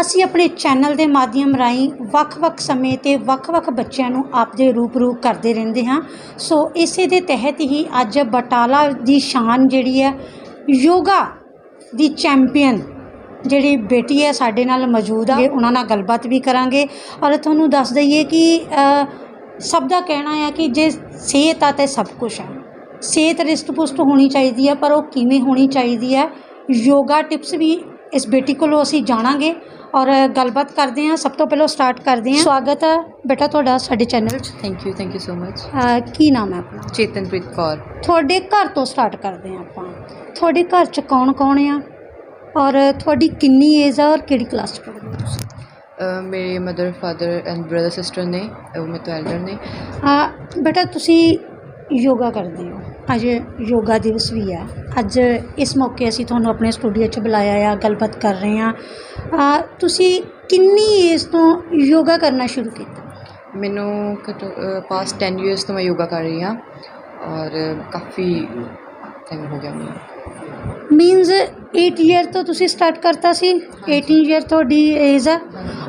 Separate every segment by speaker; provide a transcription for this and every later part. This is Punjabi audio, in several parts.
Speaker 1: ਅਸੀਂ ਆਪਣੇ ਚੈਨਲ ਦੇ ਮਾਧਿਅਮ ਰਾਹੀਂ ਵੱਖ-ਵੱਖ ਸਮੇਂ ਤੇ ਵੱਖ-ਵੱਖ ਬੱਚਿਆਂ ਨੂੰ ਆਪਦੇ ਰੂਬਰੂ ਕਰਦੇ ਰਹਿੰਦੇ ਹਾਂ। ਸੋ ਇਸੇ ਦੇ ਤਹਿਤ ਹੀ ਅੱਜ ਬਟਾਲਾ ਦੀ ਸ਼ਾਨ ਜਿਹੜੀ ਹੈ ਯੋਗਾ ਦੀ ਚੈਂਪੀਅਨ ਜਿਹੜੀ ਬੇਟੀ ਹੈ ਸਾਡੇ ਨਾਲ ਮੌਜੂਦ ਆ ਉਹਨਾਂ ਨਾਲ ਗੱਲਬਾਤ ਵੀ ਕਰਾਂਗੇ। ਔਰ ਤੁਹਾਨੂੰ ਦੱਸ ਦਈਏ ਕਿ ਸਭ ਦਾ ਕਹਿਣਾ ਹੈ ਕਿ ਜੇ ਸਿਹਤ ਆ ਤੇ ਸਭ ਕੁਝ ਹੈ ਸਿਹਤ ਰਿਸਟ ਪੁਸ਼ਟ ਹੋਣੀ ਚਾਹੀਦੀ ਹੈ ਪਰ ਉਹ ਕਿਵੇਂ ਹੋਣੀ ਚਾਹੀਦੀ ਹੈ? ਯੋਗਾ ਟਿਪਸ ਵੀ ਇਸ ਬੇਟੀ ਕੋਲੋਂ ਅਸੀਂ ਜਾਣਾਂਗੇ। ਔਰ ਗੱਲਬਾਤ ਕਰਦੇ ਹਾਂ ਸਭ ਤੋਂ ਪਹਿਲਾਂ ਸਟਾਰਟ ਕਰਦੇ ਹਾਂ। ਸਵਾਗਤ ਹੈ ਬੇਟਾ ਤੁਹਾਡਾ ਸਾਡੇ ਚੈਨਲ 'ਚ।
Speaker 2: Thank you thank you so much
Speaker 1: ਕੀ ਨਾਮ ਹੈ ਆਪਣਾ?
Speaker 2: ਚੇਤਨਪ੍ਰੀਤ ਕੌਰ।
Speaker 1: ਤੁਹਾਡੇ ਘਰ ਤੋਂ ਸਟਾਰਟ ਕਰਦੇ ਹਾਂ ਆਪਾਂ। ਤੁਹਾਡੇ ਘਰ 'ਚ ਕੌਣ ਕੌਣ ਆ? ਔਰ ਤੁਹਾਡੀ ਕਿੰਨੀ ਏਜ ਆ ਔਰ ਕਿਹੜੀ ਕਲਾਸ 'ਚ ਪੜ੍ਹਦੇ ਹੋ ਤੁਸੀਂ?
Speaker 2: ਮੇਰੇ mother father and brother sister ਨੇ ਉਹ ਮੇਰੇ ਤੋਂ ਐਲਡਰ ਨੇ।
Speaker 1: ਆ ਬੇਟਾ ਤੁਸੀਂ ਯੋਗਾ ਕਰਦੇ ਹੋ। ਅੱਜ ਯੋਗਾ ਦਿਵਸ ਵੀ ਹੈ। ਅੱਜ ਇਸ ਮੌਕੇ ਅਸੀਂ ਤੁਹਾਨੂੰ ਆਪਣੇ ਸਟੂਡੀਓ 'ਚ ਬੁਲਾਇਆ ਆ ਗੱਲਬਾਤ ਕਰ ਰਹੇ ਹਾਂ। ਆ ਤੁਸੀਂ ਕਿੰਨੀ ਏਜ ਤੋਂ ਯੋਗਾ ਕਰਨਾ ਸ਼ੁਰੂ ਕੀਤਾ?
Speaker 2: ਮੈਨੂੰ ਪਾਸਟ 10 ਇਅਰਸ ਤੋਂ ਮੈਂ ਯੋਗਾ ਕਰ ਰਹੀ ਹਾਂ ਔਰ ਕਾਫੀ ਟਾਈਮ ਹੋ ਗਿਆ ਮੈਨੂੰ।
Speaker 1: ਮੀਨਸ 8 ਇਅਰ ਤੋਂ ਤੁਸੀਂ ਸਟਾਰਟ ਕਰਤਾ ਸੀ? 18 ਇਅਰ ਤੁਹਾਡੀ ਏਜ ਆ।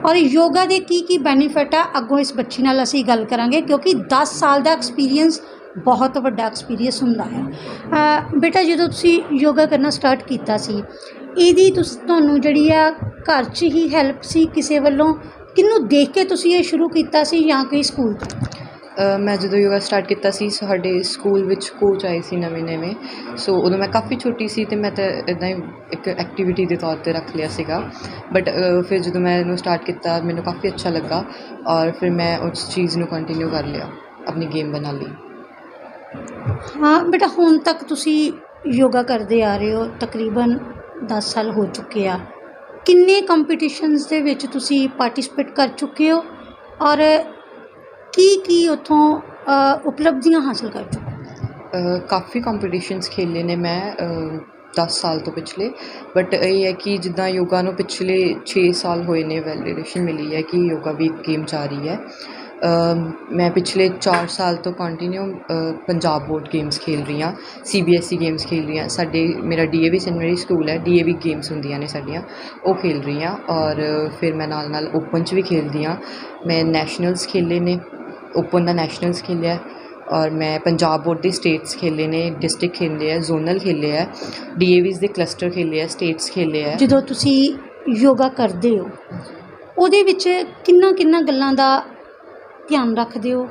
Speaker 1: ਔਰ ਯੋਗਾ ਦੇ ਕੀ ਕੀ ਬੈਨੀਫਿਟ ਆ? ਅੱਗੋਂ ਇਸ ਬੱਚੀ ਨਾਲ ਅਸੀਂ ਗੱਲ ਕਰਾਂਗੇ ਕਿਉਂਕਿ 10 ਸਾਲ ਦਾ ਐਕਸਪੀਰੀਅੰਸ ਬਹੁਤ ਵੱਡਾ ਐਕਸਪੀਰੀਅੰਸ ਹੁੰਦਾ ਹੈ। ਬੇਟਾ, ਜਦੋਂ ਤੁਸੀਂ ਯੋਗਾ ਕਰਨਾ ਸਟਾਰਟ ਕੀਤਾ ਸੀ, ਇਹਦੀ ਤੁਸ, ਤੁਹਾਨੂੰ ਜਿਹੜੀ ਆ ਘਰ 'ਚ ਹੀ ਹੈਲਪ ਸੀ ਕਿਸੇ ਵੱਲੋਂ? ਕਿਹਨੂੰ ਦੇਖ ਕੇ ਤੁਸੀਂ ਇਹ ਸ਼ੁਰੂ ਕੀਤਾ ਸੀ ਜਾਂ ਕੋਈ ਸਕੂਲ ਤੋਂ?
Speaker 2: ਮੈਂ ਜਦੋਂ ਯੋਗਾ ਸਟਾਰਟ ਕੀਤਾ ਸੀ, ਸਾਡੇ ਸਕੂਲ ਵਿੱਚ ਕੋਚ ਆਏ ਸੀ ਨਵੇਂ ਨਵੇਂ ਸੋ ਉਦੋਂ ਮੈਂ ਕਾਫੀ ਛੋਟੀ ਸੀ ਤੇ ਮੈਂ ਤਾਂ ਇਦਾਂ ਹੀ ਇੱਕ ਐਕਟੀਵਿਟੀ ਦੇ ਤੌਰ ਤੇ ਰੱਖ ਲਿਆ ਸੀਗਾ। ਬਟ ਫਿਰ ਜਦੋਂ ਮੈਂ ਇਹਨੂੰ ਸਟਾਰਟ ਕੀਤਾ, ਮੈਨੂੰ ਕਾਫੀ ਅੱਛਾ ਲੱਗਾ ਔਰ ਫਿਰ ਮੈਂ ਉਸ ਚੀਜ਼ ਨੂੰ ਕੰਟੀਨਿਊ ਕਰ ਲਿਆ, ਆਪਣੀ ਗੇਮ ਬਣਾ ਲਈ।
Speaker 1: ਹਾਂ ਬੇਟਾ ਹੁਣ ਤੱਕ ਤੁਸੀਂ ਯੋਗਾ ਕਰਦੇ ਆ ਰਹੇ ਹੋ ਤਕਰੀਬਨ 10 ਸਾਲ ਹੋ ਚੁੱਕੇ ਆ। ਕਿੰਨੇ ਕੰਪੀਟੀਸ਼ਨਸ ਦੇ ਵਿੱਚ ਤੁਸੀਂ ਪਾਰਟਿਸਿਪੇਟ ਕਰ ਚੁੱਕੇ ਹੋ ਔਰ ਕੀ ਕੀ ਉਥੋਂ ਉਪਲਬਧੀਆਂ ਹਾਸਲ ਕਰ ਚੁੱਕੇ ਹੋ?
Speaker 2: ਕਾਫੀ ਕੰਪੀਟੀਸ਼ਨਸ ਖੇਲੇ ਨੇ ਮੈਂ ਅ, 10 ਸਾਲ ਤੋਂ ਪਿਛਲੇ। ਬਟ ਇਹ ਹੈ ਕਿ ਜਿੱਦਾਂ ਯੋਗਾ ਨੂੰ ਪਿਛਲੇ 6 ਸਾਲ ਹੋਏ ਨੇ ਵੈਲੀਡੇਸ਼ਨ ਮਿਲੀ ਹੈ ਕਿ ਯੋਗਾ ਵੀ ਇੱਕ ਗੇਮ ਜਾ ਰਹੀ ਹੈ। ਮੈਂ ਪਿਛਲੇ ਚਾਰ ਸਾਲ ਤੋਂ ਕੰਟੀਨਿਊ ਪੰਜਾਬ ਬੋਰਡ ਗੇਮਸ ਖੇਲ ਰਹੀ ਹਾਂ C B S E games ਖੇਲ ਰਹੀ ਹਾਂ। ਸਾਡੇ, ਮੇਰਾ D A V saint school ਹੈ ਡੀ ਏ ਵੀ ਗੇਮਸ ਹੁੰਦੀਆਂ ਨੇ ਸਾਡੀਆਂ, ਉਹ ਖੇਲ ਰਹੀ ਹਾਂ। ਔਰ ਫਿਰ ਮੈਂ ਨਾਲ ਨਾਲ ਓਪਨ 'ਚ ਵੀ ਖੇਲਦੀ ਹਾਂ। ਮੈਂ ਨੈਸ਼ਨਲਸ ਖੇਲੇ ਨੇ ਓਪਨ ਦਾ ਨੈਸ਼ਨਲਸ ਖੇਲਿਆ। ਔਰ ਮੈਂ ਪੰਜਾਬ ਬੋਰਡ ਦੇ ਸਟੇਟਸ ਖੇਲੇ ਨੇ ਡਿਸਟ੍ਰਿਕਟ ਖੇਲੇ ਆ ਜ਼ੋਨਲ ਖੇਲੇ ਆ। ਡੀਏਵੀਜ਼ ਦੇ ਕਲਸਟਰ ਖੇਲੇ ਆ ਸਟੇਟਸ ਖੇਲੇ ਆ।
Speaker 1: ਜਦੋਂ ਤੁਸੀਂ ਯੋਗਾ ਕਰਦੇ ਹੋ, ਉਹਦੇ ਵਿੱਚ ਕਿੰਨਾ ਕਿੰਨਾ ਗੱਲਾਂ ਦਾ ਧਿਆਨ ਰੱਖਦੇ ਹੋ?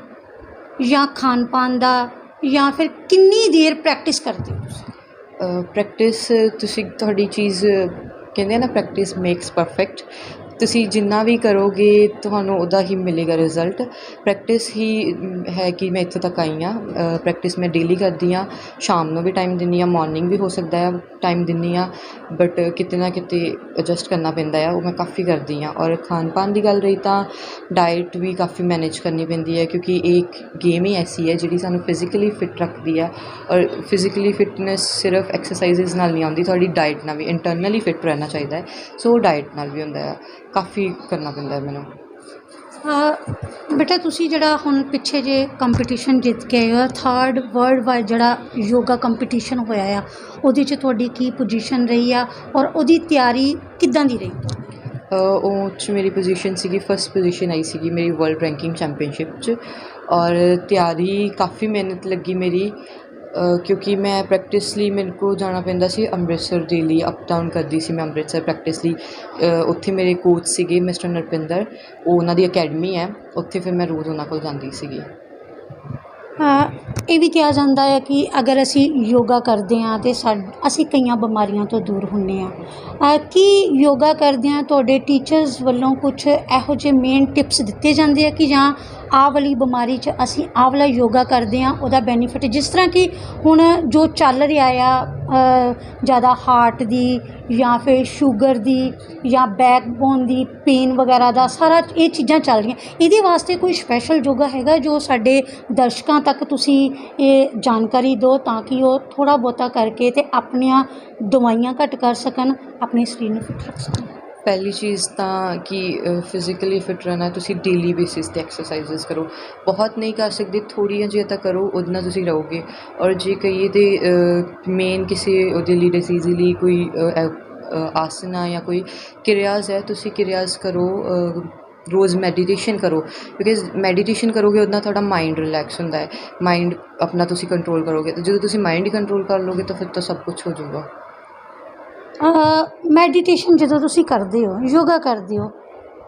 Speaker 1: ਜਾਂ ਖਾਣ ਪਾਣ ਦਾ, ਜਾਂ ਫਿਰ ਕਿੰਨੀ ਦੇਰ ਪ੍ਰੈਕਟਿਸ ਕਰਦੇ ਹੋ ਤੁਸੀਂ?
Speaker 2: ਪ੍ਰੈਕਟਿਸ ਤੁਸੀਂ ਤੁਹਾਡੀ ਚੀਜ਼, ਕਹਿੰਦੇ ਆ ਨਾ ਪ੍ਰੈਕਟਿਸ ਮੇਕਸ ਪਰਫੈਕਟ ਤੁਸੀਂ ਜਿੰਨਾ ਵੀ ਕਰੋਗੇ, ਤੁਹਾਨੂੰ ਉਹਦਾ ਹੀ ਮਿਲੇਗਾ ਰਿਜ਼ਲਟ ਪ੍ਰੈਕਟਿਸ ਹੀ ਹੈ ਕਿ ਮੈਂ ਇੱਥੋਂ ਤੱਕ ਆਈ ਹਾਂ। ਪ੍ਰੈਕਟਿਸ ਮੈਂ ਡੇਲੀ ਕਰਦੀ ਹਾਂ। ਸ਼ਾਮ ਨੂੰ ਵੀ ਟਾਈਮ ਦਿੰਦੀ ਹਾਂ ਮੋਰਨਿੰਗ ਵੀ ਹੋ ਸਕਦਾ ਹੈ ਟਾਈਮ ਦਿੰਦੀ ਹਾਂ। ਬਟ ਕਿਤੇ ਨਾ ਕਿਤੇ ਐਡਜਸਟ ਕਰਨਾ ਪੈਂਦਾ ਆ ਉਹ ਮੈਂ ਕਾਫੀ ਕਰਦੀ ਹਾਂ। ਔਰ ਖਾਣ ਪਾਣ ਦੀ ਗੱਲ ਰਹੀ ਤਾਂ ਡਾਈਟ ਵੀ ਕਾਫੀ ਮੈਨੇਜ ਕਰਨੀ ਪੈਂਦੀ ਹੈ, ਕਿਉਂਕਿ ਇਹ ਇੱਕ ਗੇਮ ਹੀ ਐਸੀ ਹੈ ਜਿਹੜੀ ਸਾਨੂੰ ਫਿਜ਼ੀਕਲੀ ਫਿਟ ਰੱਖਦੀ ਹੈ। ਔਰ ਫਿਜ਼ੀਕਲੀ ਫਿਟਨੈਸ ਸਿਰਫ ਐਕਸਰਸਾਈਜ਼ਸ ਨਾਲ ਨਹੀਂ ਆਉਂਦੀ, ਤੁਹਾਡੀ ਡਾਈਟ ਨਾਲ ਵੀ ਇੰਟਰਨਲੀ ਫਿਟ ਰਹਿਣਾ ਚਾਹੀਦਾ ਹੈ। ਸੋ ਡਾਈਟ ਨਾਲ ਵੀ ਹੁੰਦਾ ਹੈ। ਕਾਫੀ ਕਰਨਾ ਪੈਂਦਾ ਮੈਨੂੰ।
Speaker 1: ਬੇਟਾ, ਤੁਸੀਂ ਜਿਹੜਾ ਹੁਣ ਪਿੱਛੇ ਜੇ ਕੰਪੀਟੀਸ਼ਨ ਜਿੱਤ ਕੇ ਆਏ ਹੋ ਥਰਡ ਵਰਲਡ ਵਾਈਡ ਜਿਹੜਾ ਯੋਗਾ ਕੰਪੀਟੀਸ਼ਨ ਹੋਇਆ ਆ, ਉਹਦੇ 'ਚ ਤੁਹਾਡੀ ਕੀ ਪੋਜੀਸ਼ਨ ਰਹੀ ਆ ਔਰ ਉਹਦੀ ਤਿਆਰੀ ਕਿੱਦਾਂ ਦੀ ਰਹੀ?
Speaker 2: ਉਹ 'ਚ ਮੇਰੀ ਪੋਜੀਸ਼ਨ ਸੀਗੀ ਫਸਟ ਪੋਜੀਸ਼ਨ ਆਈ ਸੀਗੀ ਮੇਰੀ ਵਰਲਡ ਰੈਂਕਿੰਗ ਚੈਂਪੀਅਨਸ਼ਿਪ 'ਚ ਔਰ ਤਿਆਰੀ ਕਾਫੀ ਮਿਹਨਤ ਲੱਗੀ ਮੇਰੀ। ਕਿਉਂਕਿ ਮੈਂ ਪ੍ਰੈਕਟਿਸ ਲਈ ਮੇਰੇ ਕੋਲ ਜਾਣਾ ਪੈਂਦਾ ਸੀ ਅੰਮ੍ਰਿਤਸਰ ਡੇਲੀ ਅਪ ਡਾਊਨ ਕਰਦੀ ਸੀ ਮੈਂ ਅੰਮ੍ਰਿਤਸਰ ਪ੍ਰੈਕਟਿਸ ਲਈ। ਉੱਥੇ ਮੇਰੇ ਕੋਚ ਸੀਗੇ ਮਿਸਟਰ ਨਰਪਿੰਦਰ, ਉਹ ਉਹਨਾਂ ਦੀ ਅਕੈਡਮੀ ਹੈ, ਉੱਥੇ ਫਿਰ ਮੈਂ ਰੋਜ਼ ਉਹਨਾਂ ਕੋਲ ਜਾਂਦੀ ਸੀਗੀ।
Speaker 1: ਇਹ ਵੀ ਕਿਹਾ ਜਾਂਦਾ ਹੈ ਕਿ ਅਗਰ ਅਸੀਂ ਯੋਗਾ ਕਰਦੇ ਹਾਂ ਤੇ ਸਾ, ਅਸੀਂ ਕਈਆਂ ਬਿਮਾਰੀਆਂ ਤੋਂ ਦੂਰ ਹੁੰਨੇ ਆ ਕੀ ਯੋਗਾ ਕਰਦਿਆਂ ਤੁਹਾਡੇ ਟੀਚਰਸ ਵੱਲੋਂ ਕੁਝ ਇਹੋ ਜਿਹੇ ਮੇਨ ਟਿਪਸ ਦਿੱਤੇ ਜਾਂਦੇ ਆ ਕਿ ਜਾਂ ਆਹ ਵਾਲੀ ਬਿਮਾਰੀ 'ਚ ਅਸੀਂ ਆਹ ਵਾਲਾ ਯੋਗਾ ਕਰਦੇ ਹਾਂ, ਉਹਦਾ ਬੈਨੀਫਿਟ ਜਿਸ ਤਰ੍ਹਾਂ ਕਿ ਹੁਣ ਜੋ ਚੱਲ ਰਿਹਾ ਆ ਜ਼ਿਆਦਾ ਹਾਰਟ ਦੀ ਜਾਂ ਫਿਰ ਸ਼ੂਗਰ ਦੀ ਜਾਂ ਬੈਕਬੋਨ ਦੀ ਪੇਨ ਵਗੈਰਾ ਦਾ ਸਾਰਾ ਇਹ ਚੀਜ਼ਾਂ ਚੱਲ ਰਹੀਆਂ। ਇਹਦੇ ਵਾਸਤੇ ਕੋਈ ਸਪੈਸ਼ਲ ਯੋਗਾ ਹੈਗਾ ਜੋ ਸਾਡੇ ਦਰਸ਼ਕਾਂ ਤੱਕ ਤੁਸੀਂ ਇਹ ਜਾਣਕਾਰੀ ਦਿਓ ਤਾਂ ਕਿ ਉਹ ਥੋੜਾ ਬਹੁਤਾ ਕਰਕੇ ਤੇ ਆਪਣੀਆਂ ਦਵਾਈਆਂ ਘੱਟ ਕਰ ਸਕਣ, ਆਪਣੇ ਸਰੀਰ ਨੂੰ ਫਿੱਟ ਰੱਖ ਸਕਣ।
Speaker 2: ਪਹਿਲੀ ਚੀਜ਼ ਤਾਂ ਕਿ ਫਿਜ਼ੀਕਲੀ ਫਿਟ ਰਹਿਣਾ ਤੁਸੀਂ ਡੇਲੀ ਬੇਸਿਸ ਤੇ ਐਕਸਰਸਾਈਜ਼ਸ ਕਰੋ। ਬਹੁਤ ਨਹੀਂ ਕਰ ਸਕਦੇ ਥੋੜ੍ਹੀਆਂ ਜਿਹੀਆਂ ਤਾਂ ਕਰੋ ਉਹਦੇ ਨਾਲ ਤੁਸੀਂ ਰਹੋਗੇ। ਔਰ ਜੇ ਕਹੀਏ ਤਾਂ ਮੇਨ ਕਿਸੇ ਉਹਦੇ ਲਈ ਡਿਸੀਜ਼ ਲਈ ਕੋਈ ਅ, ਆਸਨਾ ਜਾਂ ਕੋਈ ਕਿਰਿਆਜ਼ ਹੈ ਤੁਸੀਂ ਕਿਰਿਆਜ਼ ਕਰੋ ਰੋਜ਼ ਮੈਡੀਟੇਸ਼ਨ ਕਰੋ। ਬਿਕਾਜ਼ ਮੈਡੀਟੇਸ਼ਨ ਕਰੋਗੇ ਉਹਦੇ ਨਾਲ ਤੁਹਾਡਾ ਮਾਈਂਡ ਰਿਲੈਕਸ ਹੁੰਦਾ ਹੈ। ਮਾਈਂਡ ਆਪਣਾ ਤੁਸੀਂ ਕੰਟਰੋਲ ਕਰੋਗੇ। ਤੇ ਜਦੋਂ ਤੁਸੀਂ ਮਾਈਂਡ ਹੀ ਕੰਟਰੋਲ ਕਰ ਲਓਗੇ ਤਾਂ ਫਿਰ ਤਾਂ ਸਭ ਕੁਝ ਹੋ ਜਾਊਗਾ।
Speaker 1: ਮੈਡੀਟੇਸ਼ਨ ਜਦੋਂ ਤੁਸੀਂ ਕਰਦੇ ਹੋ ਯੋਗਾ ਕਰਦੇ ਹੋ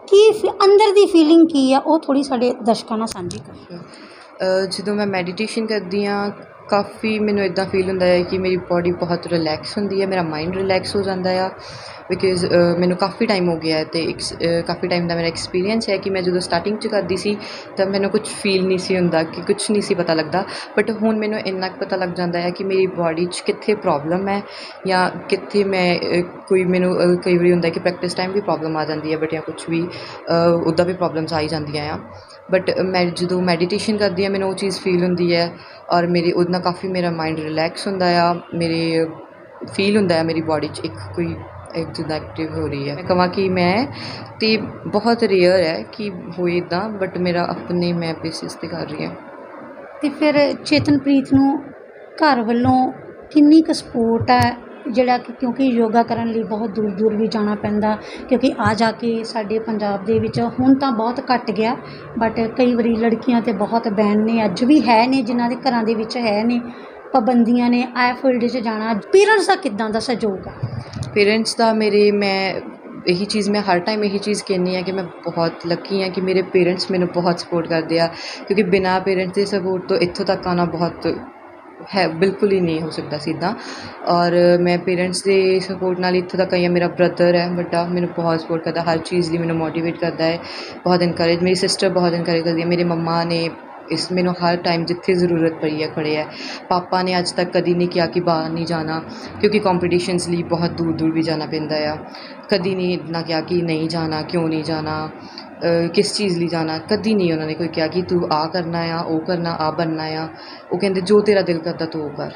Speaker 1: ਕੀ ਫੀ- ਅੰਦਰ ਦੀ ਫੀਲਿੰਗ ਕੀ ਆ? ਉਹ ਥੋੜੀ ਸਾਡੇ ਦਰਸ਼ਕਾਂ ਨਾਲ ਸਾਂਝੀ ਕਰੋ
Speaker 2: ਅ, ਜਦੋਂ ਮੈਂ ਮੈਡੀਟੇਸ਼ਨ ਕਰਦੀ ਹਾਂ ਕਾਫੀ ਮੈਨੂੰ ਇੱਦਾਂ ਫੀਲ ਹੁੰਦਾ ਹੈ ਕਿ ਮੇਰੀ ਬੋਡੀ ਬਹੁਤ ਰਿਲੈਕਸ ਹੁੰਦੀ ਹੈ, ਮੇਰਾ ਮਾਈਂਡ ਰਿਲੈਕਸ ਹੋ ਜਾਂਦਾ ਆ ਬਿਕੋਜ਼ ਮੈਨੂੰ ਕਾਫੀ ਟਾਈਮ ਹੋ ਗਿਆ ਅਤੇ ਤੇ ਕਾਫੀ ਟਾਈਮ ਦਾ ਮੇਰਾ ਐਕਸਪੀਰੀਅੰਸ ਹੈ ਕਿ ਮੈਂ ਜਦੋਂ ਸਟਾਰਟਿੰਗ 'ਚ ਕਰਦੀ ਸੀ ਤਾਂ ਮੈਨੂੰ ਕੁਝ ਫੀਲ ਨਹੀਂ ਸੀ ਹੁੰਦਾ ਕਿ ਕੁਝ ਨਹੀਂ ਸੀ ਪਤਾ ਲੱਗਦਾ। ਬਟ ਹੁਣ ਮੈਨੂੰ ਇੰਨਾ ਕੁ ਪਤਾ ਲੱਗ ਜਾਂਦਾ ਹੈ ਕਿ ਮੇਰੀ ਬਾਡੀ 'ਚ ਕਿੱਥੇ ਪ੍ਰੋਬਲਮ ਹੈ ਜਾਂ ਕਿੱਥੇ ਮੈਂ ਕੋਈ ਮੈਨੂੰ ਕਈ ਵਾਰੀ ਹੁੰਦਾ ਕਿ ਪ੍ਰੈਕਟਿਸ ਟਾਈਮ ਵੀ ਪ੍ਰੋਬਲਮ ਆ ਜਾਂਦੀ ਹੈ ਬਟ ਜਾਂ ਕੁਝ ਵੀ ਉੱਦਾਂ ਵੀ ਪ੍ਰੋਬਲਮਸ ਆ ਹੀ ਜਾਂਦੀਆਂ ਆ। ਬਟ uh, ਮੈਂ ਜਦੋਂ ਮੈਡੀਟੇਸ਼ਨ ਕਰਦੀ ਹਾਂ, ਮੈਨੂੰ ਉਹ ਚੀਜ਼ ਫੀਲ ਹੁੰਦੀ ਹੈ ਔਰ ਮੇਰੀ ਉਹਦੇ ਨਾਲ ਕਾਫੀ ਮੇਰਾ ਮਾਈਂਡ ਰਿਲੈਕਸ ਹੁੰਦਾ ਆ। ਮੇਰੇ ਫੀਲ ਹੁੰਦਾ ਹੈ ਮੇਰੀ ਬਾਡੀ 'ਚ ਇੱਕ ਕੋਈ, ਇੱਕ ਜਿੱਦਾਂ ਐਕਟਿਵ ਹੋ ਰਹੀ ਹੈ। ਮੈਂ ਕਹਾਂ ਕਿ ਮੈਂ ਤੇ ਬਹੁਤ ਰੇਅਰ ਹੈ ਕਿ ਹੋਏ ਇੱਦਾਂ ਬਟ ਮੇਰਾ ਆਪਣੇ ਮੈਂ ਬੇਸਿਸ 'ਤੇ ਕਰ ਰਹੀ ਹਾਂ।
Speaker 1: ਤੇ ਫਿਰ ਚੇਤਨਪ੍ਰੀਤ ਨੂੰ ਘਰ ਵੱਲੋਂ ਕਿੰਨੀ ਕੁ ਸਪੋਰਟ ਹੈ? ਜਿਹੜਾ ਕਿ ਕਿਉਂਕਿ ਯੋਗਾ ਕਰਨ ਲਈ ਬਹੁਤ ਦੂਰ ਦੂਰ ਵੀ ਜਾਣਾ ਪੈਂਦਾ, ਕਿਉਂਕਿ ਆ ਜਾ ਕੇ ਸਾਡੇ ਪੰਜਾਬ ਦੇ ਵਿੱਚ ਹੁਣ ਤਾਂ ਬਹੁਤ ਘੱਟ ਗਿਆ ਬਟ ਕਈ ਵਾਰੀ ਲੜਕੀਆਂ ਤੇ ਬਹੁਤ ਬੈਨ ਨੇ, ਅੱਜ ਵੀ ਹੈ ਨੇ, ਜਿਨ੍ਹਾਂ ਦੇ ਘਰਾਂ ਦੇ ਵਿੱਚ ਹੈ ਨੇ, ਪਾਬੰਦੀਆਂ ਨੇ, ਆਹ ਫੀਲਡ 'ਚ ਜਾਣਾ ਪੇਰੈਂਟਸ ਦਾ ਕਿੱਦਾਂ ਦਾ ਸਹਿਯੋਗ ਆ?
Speaker 2: ਪੇਰੈਂਟਸ ਦਾ ਮੇਰੇ, ਮੈਂ ਇਹੀ ਚੀਜ਼, ਮੈਂ ਹਰ ਟਾਈਮ ਇਹੀ ਚੀਜ਼ ਕਹਿੰਦੀ ਹਾਂ ਕਿ ਮੈਂ ਬਹੁਤ ਲੱਕੀ ਹਾਂ ਕਿ ਮੇਰੇ ਪੇਰੈਂਟਸ ਮੈਨੂੰ ਬਹੁਤ ਸਪੋਰਟ ਕਰਦੇ ਆ, ਕਿਉਂਕਿ ਬਿਨਾਂ ਪੇਰੈਂਟਸ ਦੇ ਸਪੋਰਟ ਤੋਂ ਇੱਥੋਂ ਤੱਕ ਆਉਣਾ ਬਹੁਤ ਹੈ, ਬਿਲਕੁਲ ਹੀ ਨਹੀਂ ਹੋ ਸਕਦਾ ਸੀ ਇੱਦਾਂ ਔਰ ਮੈਂ ਪੇਰੈਂਟਸ ਦੇ ਸਪੋਰਟ ਨਾਲ ਇੱਥੋਂ ਤੱਕ ਆਈ ਹਾਂ, ਮੇਰਾ ਬ੍ਰਦਰ ਹੈ, ਵੱਡਾ, ਮੈਨੂੰ ਬਹੁਤ ਸਪੋਰਟ ਕਰਦਾ, ਹਰ ਚੀਜ਼ ਲਈ ਮੈਨੂੰ ਮੋਟੀਵੇਟ ਕਰਦਾ ਹੈ, ਬਹੁਤ ਇਨਕਰੇਜ ਮੇਰੀ ਸਿਸਟਰ ਬਹੁਤ ਇਨਕਰੇਜ ਕਰਦੀ ਹੈ, ਮੇਰੇ ਮੰਮਾ ਨੇ ਇਸ, ਮੈਨੂੰ ਹਰ ਟਾਈਮ ਜਿੱਥੇ ਜ਼ਰੂਰਤ ਪਈ ਹੈ, ਖੜੇ ਹੈ। ਪਾਪਾ ਨੇ ਅੱਜ ਤੱਕ ਕਦੀ ਨਹੀਂ ਕਿਹਾ ਕਿ ਬਾਹਰ ਨਹੀਂ ਜਾਣਾ, ਕਿਉਂਕਿ ਕੰਪੀਟੀਸ਼ਨਸ ਲਈ ਬਹੁਤ ਦੂਰ ਦੂਰ ਵੀ ਜਾਣਾ ਪੈਂਦਾ ਆ। ਕਦੀ ਨਹੀਂ ਨਾ ਕਿਹਾ ਕਿ ਨਹੀਂ ਜਾਣਾ, ਕਿਉਂ ਨਹੀਂ ਜਾਣਾ। ਕਿਸ ਚੀਜ਼ ਲਈ ਜਾਣਾ? ਕਦੀ ਨਹੀਂ ਉਹਨਾਂ ਨੇ ਕੋਈ ਕਿਹਾ ਕਿ ਤੂੰ ਆ ਕਰਨਾ ਆ ਉਹ ਕਰਨਾ ਆ ਬਣਨਾ ਆ। ਉਹ ਕਹਿੰਦੇ ਜੋ ਤੇਰਾ ਦਿਲ ਕਰਦਾ ਤੂੰ ਉਹ ਕਰ।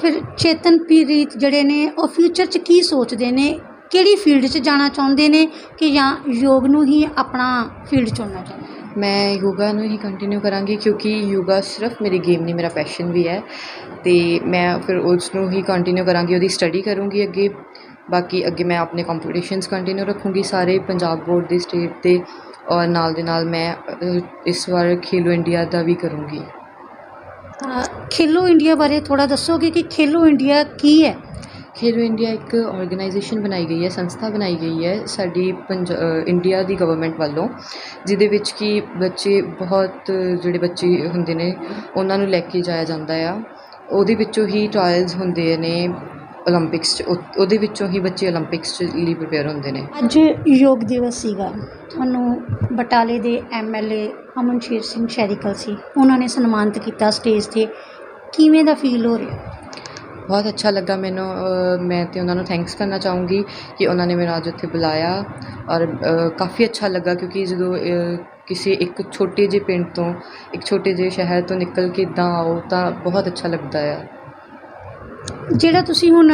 Speaker 1: ਫਿਰ ਚੇਤਨਪ੍ਰੀਤ ਜਿਹੜੇ ਨੇ ਉਹ ਫਿਊਚਰ 'ਚ ਕੀ ਸੋਚਦੇ ਨੇ? ਕਿਹੜੀ ਫੀਲਡ 'ਚ ਜਾਣਾ ਚਾਹੁੰਦੇ ਨੇ ਕਿ ਜਾਂ ਯੋਗ ਨੂੰ ਹੀ ਆਪਣਾ ਫੀਲਡ ਚੁਣਨਾ ਚਾਹੁੰਦੇ ਨੇ?
Speaker 2: ਮੈਂ ਯੋਗਾ ਨੂੰ ਹੀ ਕੰਟੀਨਿਊ ਕਰਾਂਗੀ ਕਿਉਂਕਿ ਯੋਗਾ ਸਿਰਫ ਮੇਰੀ ਗੇਮ ਨਹੀਂ ਮੇਰਾ ਪੈਸ਼ਨ ਵੀ ਹੈ। ਤੇ ਮੈਂ ਫਿਰ ਉਸ ਨੂੰ ਹੀ ਕੰਟੀਨਿਊ ਕਰਾਂਗੀ ਉਹਦੀ ਸਟੱਡੀ ਕਰੂੰਗੀ ਅੱਗੇ। ਬਾਕੀ ਅੱਗੇ ਮੈਂ ਆਪਣੇ ਕੰਪੀਟੀਸ਼ਨਸ ਕੰਟੀਨਿਊ ਰੱਖੂੰਗੀ ਸਾਰੇ ਪੰਜਾਬ ਬੋਰਡ ਦੇ ਸਟੇਟ ਦੇ ਔਰ ਨਾਲ ਦੇ ਨਾਲ ਮੈਂ ਇਸ ਵਾਰ ਖੇਲੋ ਇੰਡੀਆ ਦਾ ਵੀ ਕਰੂੰਗੀ।
Speaker 1: ਖੇਲੋ ਇੰਡੀਆ ਬਾਰੇ ਥੋੜਾ ਦੱਸੋਗੇ ਕਿ ਖੇਲੋ ਇੰਡੀਆ ਕੀ ਹੈ?
Speaker 2: ਖੇਲੋ ਇੰਡੀਆ ਇੱਕ ਆਰਗੇਨਾਈਜੇਸ਼ਨ ਬਣਾਈ ਗਈ ਹੈ ਸੰਸਥਾ ਬਣਾਈ ਗਈ ਹੈ ਸਾਡੀ ਇੰਡੀਆ ਦੀ ਗਵਰਨਮੈਂਟ ਵੱਲੋਂ ਜਿਹਦੇ ਵਿੱਚ ਕਿ ਬੱਚੇ ਬਹੁਤ ਜਿਹੜੇ ਬੱਚੇ ਹੁੰਦੇ ਨੇ ਉਹਨਾਂ ਨੂੰ ਲੈ ਕੇ ਜਾਇਆ ਜਾਂਦਾ ਆ। ਉਹਦੇ ਵਿੱਚੋਂ ਹੀ ਟਰਾਇਲਸ ਹੁੰਦੇ ਨੇ ਓਲੰਪਿਕਸ 'ਚ ਉਹ- ਉਹਦੇ ਵਿੱਚੋਂ ਹੀ ਬੱਚੇ ਓਲੰਪਿਕਸ 'ਚ ਲਈ ਪ੍ਰਪੇਅਰ ਹੁੰਦੇ ਨੇ।
Speaker 1: ਅੱਜ ਯੋਗ ਦਿਵਸ ਸੀਗਾ। ਤੁਹਾਨੂੰ ਬਟਾਲੇ ਦੇ ਐਮਐਲਏ ਅਮਨਸ਼ੀਰ ਸਿੰਘ ਸ਼ੈਰੀਕਲ ਸੀ। ਉਹਨਾਂ ਨੇ ਸਨਮਾਨਿਤ ਕੀਤਾ ਸਟੇਜ ਤੇ। ਕਿਵੇਂ ਦਾ ਫੀਲ ਹੋ ਰਿਹਾ?
Speaker 2: ਬਹੁਤ ਅੱਛਾ ਲੱਗਾ ਮੈਨੂੰ। ਮੈਂ ਤੇ ਉਹਨਾਂ ਨੂੰ ਥੈਂਕਸ ਕਰਨਾ ਚਾਹੂੰਗੀ ਕਿ ਉਹਨਾਂ ਨੇ ਮੇਰਾ ਅੱਜ ਉੱਥੇ ਬੁਲਾਇਆ। ਔਰ ਕਾਫੀ ਅੱਛਾ ਲੱਗਾ ਕਿਉਂਕਿ ਜਦੋਂ ਕਿਸੇ ਇੱਕ ਛੋਟੇ ਜਿਹੇ ਪਿੰਡ ਤੋਂ ਇੱਕ ਛੋਟੇ ਜਿਹੇ ਸ਼ਹਿਰ ਤੋਂ ਨਿਕਲ ਕੇ ਇੱਦਾਂ ਆਓ ਤਾਂ ਬਹੁਤ ਅੱਛਾ ਲੱਗਦਾ ਆ।
Speaker 1: ਜਿਹੜਾ ਤੁਸੀਂ ਹੁਣ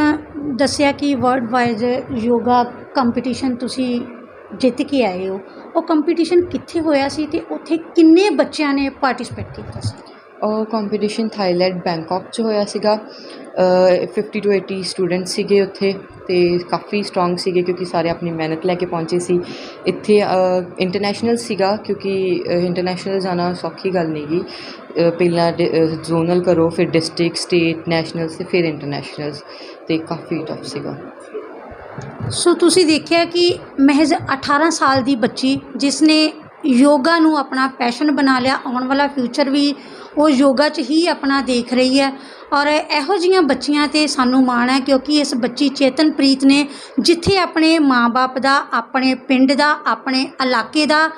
Speaker 1: ਦੱਸਿਆ ਕਿ ਵਰਲਡ ਵਾਈਜ਼ ਯੋਗਾ ਕੰਪੀਟੀਸ਼ਨ ਤੁਸੀਂ ਜਿੱਤ ਕੇ ਆਏ ਹੋ, ਉਹ ਕੰਪੀਟੀਸ਼ਨ ਕਿੱਥੇ ਹੋਇਆ ਸੀ ਅਤੇ ਉੱਥੇ ਕਿੰਨੇ ਬੱਚਿਆਂ ਨੇ ਪਾਰਟੀਸਪੇਟ ਕੀਤਾ ਸੀ?
Speaker 2: ਉਹ ਕੰਪੀਟੀਸ਼ਨ ਥਾਈਲੈਂਡ ਬੈਂਕੋਕ 'ਚ ਹੋਇਆ ਸੀਗਾ। ਫਿਫਟੀ ਟੂ 80 ਸਟੂਡੈਂਟ ਸੀਗੇ ਉੱਥੇ ਅਤੇ ਕਾਫੀ ਸਟਰੋਂਗ ਸੀਗੇ ਕਿਉਂਕਿ ਸਾਰੇ ਆਪਣੀ ਮਿਹਨਤ ਲੈ ਕੇ ਪਹੁੰਚੇ ਸੀ। ਇੱਥੇ ਇੰਟਰਨੈਸ਼ਨਲ ਸੀਗਾ ਕਿਉਂਕਿ ਇੰਟਰਨੈਸ਼ਨਲ ਜਾਣਾ ਸੌਖੀ ਗੱਲ ਨਹੀਂ ਗੀ। ਅ, ਪਹਿਲਾਂ ਜ਼ੋਨਲ ਕਰੋ ਫਿਰ ਡਿਸਟ੍ਰਿਕਟ ਸਟੇਟ ਨੈਸ਼ਨਲਸ ਤੇ ਫਿਰ ਇੰਟਰਨੈਸ਼ਨਲਸ ਤੇ ਕਾਫੀ ਟਫ ਸੀਗਾ।
Speaker 1: ਸੋ ਤੁਸੀਂ ਦੇਖਿਆ ਕਿ ਮਹਿਜ਼ 18 ਸਾਲ ਦੀ ਬੱਚੀ ਜਿਸ ਨੇ ਯੋਗਾ ਨੂੰ ਆਪਣਾ ਪੈਸ਼ਨ ਬਣਾ ਲਿਆ, ਆਉਣ ਵਾਲਾ ਫਿਊਚਰ ਵੀ ਉਹ ਯੋਗਾ 'ਚ ਹੀ ਆਪਣਾ ਦੇਖ ਰਹੀ ਹੈ। ਔਰ ਇਹੋ ਜਿਹੀਆਂ ਬੱਚੀਆਂ ਤੇ ਸਾਨੂੰ ਮਾਣ ਹੈ ਕਿਉਂਕਿ ਇਸ ਬੱਚੀ ਚੇਤਨਪ੍ਰੀਤ ਨੇ ਜਿੱਥੇ ਆਪਣੇ ਮਾਂ-ਬਾਪ ਦਾ, ਆਪਣੇ ਪਿੰਡ ਦਾ, ਆਪਣੇ ਇਲਾਕੇ ਦਾ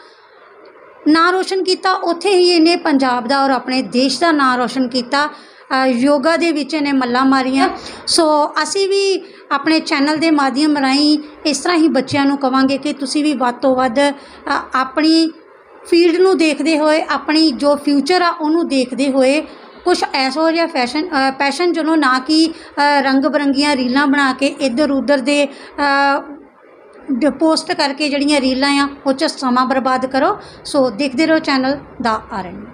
Speaker 1: ਨਾਂ ਰੋਸ਼ਨ ਕੀਤਾ, ਉੱਥੇ ਹੀ ਇਹਨੇ ਪੰਜਾਬ ਦਾ ਔਰ ਆਪਣੇ ਦੇਸ਼ ਦਾ ਨਾਂ ਰੋਸ਼ਨ ਕੀਤਾ। ਯੋਗਾ ਦੇ ਵਿੱਚ ਇਹਨੇ ਮੱਲਾਂ ਮਾਰੀਆਂ। ਸੋ ਅਸੀਂ ਵੀ ਆਪਣੇ ਚੈਨਲ ਦੇ ਮਾਧਿਅਮ ਰਾਹੀਂ ਇਸ ਤਰ੍ਹਾਂ ਹੀ ਬੱਚਿਆਂ ਨੂੰ ਕਵਾਂਗੇ ਕਿ ਤੁਸੀਂ ਵੀ ਵੱਧ ਤੋਂ ਵੱਧ ਆਪਣੀ ਫੀਲਡ ਨੂੰ ਦੇਖਦੇ ਹੋਏ, ਆਪਣੀ ਜੋ ਫਿਊਚਰ ਆ ਉਹਨੂੰ ਦੇਖਦੇ ਹੋਏ ਕੁਝ ਐਸੋ ਜਿਹਾ ਫੈਸ਼ਨ ਪੈਸ਼ਨ ਚੁਣੋ ਨਾ ਕਿ ਰੰਗ ਬਰੰਗੀਆਂ ਰੀਲਾਂ ਬਣਾ ਕੇ ਇੱਧਰ ਉੱਧਰ ਦੇ ਪੋਸਟ ਕਰਕੇ ਜਿਹੜੀਆਂ ਰੀਲਾਂ ਆ, ਉਹ 'ਚ ਸਮਾਂ ਬਰਬਾਦ ਕਰੋ। ਸੋ ਦੇਖਦੇ ਰਹੋ ਚੈਨਲ ਦਾ ਆਰ ਐਨ